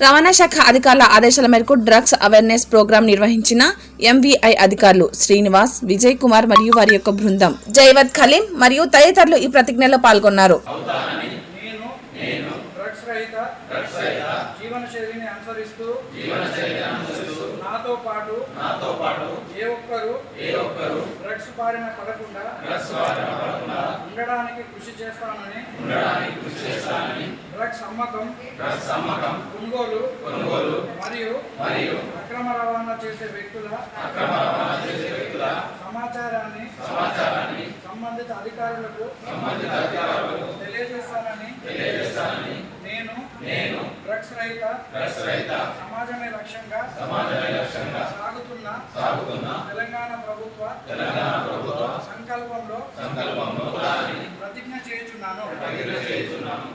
రవాణా శాఖ అధికారుల ఆదేశాల మేరకు డ్రగ్స్ అవేర్నెస్ ప్రోగ్రాం నిర్వహించిన ఎంవీఐ అధికారులు శ్రీనివాస్ విజయ్ కుమార్ మరియు వారి యొక్క బృందం జైవద్ ఖలీం మరియు తదితరులు ఈ ప్రతిజ్ఞలో పాల్గొన్నారు. నేను నేను డ్రగ్స్ రహిత జీవన శైలిని అనుసరిస్తూ నాతో పాటు నాతో పాటు ఏ ఒక్కరు ఏ ఒక్కరు డ్రగ్స్ బారిన పడకుండా డ్రగ్స్ బారిన పడకుండా ఉండడానికి కృషి చేస్తానని ఉండడానికి కృషి చేస్తానని డ్రగ్స్ అమ్మకం కొనుగోలు కొనుగోలు మరియు మరియు అక్రమ రవాణా చేసే వ్యక్తుల అక్రమ రవాణా చేసే వ్యక్తుల సమాచారాన్ని సమాచారాన్ని సంబంధిత అధికారులకు సంబంధిత అధికారులకు తెలియజేస్తానని తెలియజేస్తానని నేను నేను డ్రగ్స్ రహిత డ్రగ్స్ రహిత సమాజమే లక్ష్యంగా సమాజమే లక్ష్యంగా సాగుతున్న సాగుతున్న తెలంగాణ ప్రభుత్వ తెలంగాణ ప్రభుత్వ సంకల్పంలో సంకల్పంలో ప్రతిజ్ఞ చేయుచున్నాను. ప్రతిజ్ఞ చేయుచున్నాను.